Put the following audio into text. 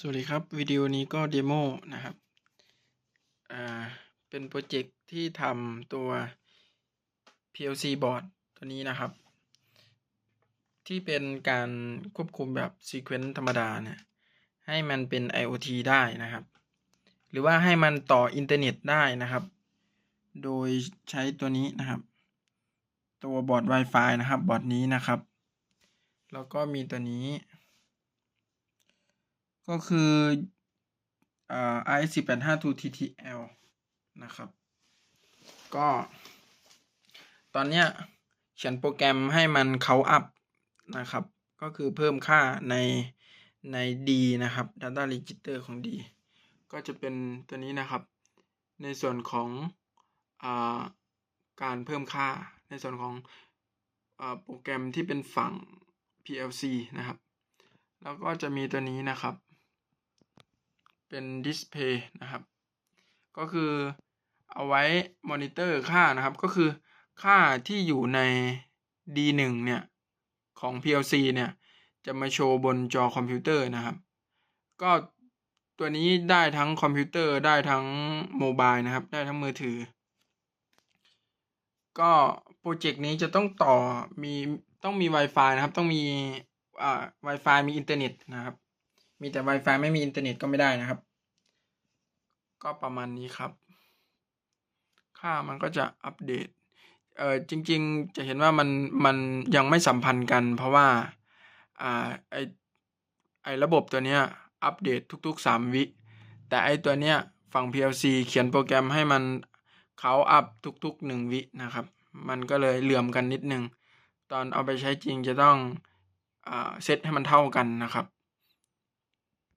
สวัสดีครับ วิดีโอนี้ก็เดโมนะครับ อ่า เป็นโปรเจกต์ที่ทำตัว PLC board ตัวนี้นะครับ ที่เป็นการควบคุมแบบ Sequence ธรรมดาเนี่ย ให้มันเป็น IoT ได้นะครับ หรือว่าให้มันต่ออินเทอร์เน็ตได้นะครับ โดยใช้ตัวนี้นะครับ ตัวบอร์ด Wi-Fi นะครับ บอร์ดนี้นะครับ แล้วก็มีตัวนี้ ก็คืออ่า RS485 TTL นะครับ ก็ ตอนเนี้ยเขียนโปรแกรมให้มันเขาอัพนะครับ ก็คือเพิ่มค่าในใน D นะครับ Data Register ของ D ก็จะเป็นตัวนี้นะครับ ในส่วนของอาการเพิ่มค่าในส่วนของอโปรแกรมที่เป็นฝั่ง PLC นะครับ แล้วก็จะมีตัวนี้นะครับ เป็น Display นะครับ ก็คือเอาไว้มอนิเตอร์ค่านะครับ ก็คือค่าที่อยู่ใน D1 เนี่ย ของ PLC เนี่ย จะมาโชว์บนจอคอมพิวเตอร์นะครับ ก็ตัวนี้ได้ทั้งคอมพิวเตอร์ได้ทั้งโมบายนะครับ ได้ทั้งมือถือ ก็โปรเจกต์นี้จะต้องต่อมีต้องมี Wi-Fi นะครับ ต้องมีอ่า Wi-Fi มีอินเทอร์เน็ตนะครับ มีแต่ Wi-Fi ไม่มีอินเทอร์เน็ตก็ไม่ได้นะครับ ก็ประมาณนี้ครับ ค่ามันก็จะอัปเดต เอ่อจริง ๆ จะเห็นว่ามันมันยังไม่สัมพันธ์กัน เพราะว่า อ่าไอไอระบบตัวเนี้ยอัปเดตทุกๆ 3 วิ แต่ไอตัวเนี้ยฝั่ง PLC เขียนโปรแกรมให้มันเขาอัพทุกๆ 1 วินะครับ มันก็เลยเหลื่อมกันนิดนึง ตอนเอาไปใช้จริงจะต้องอ่าเซตให้มันเท่ากันนะครับ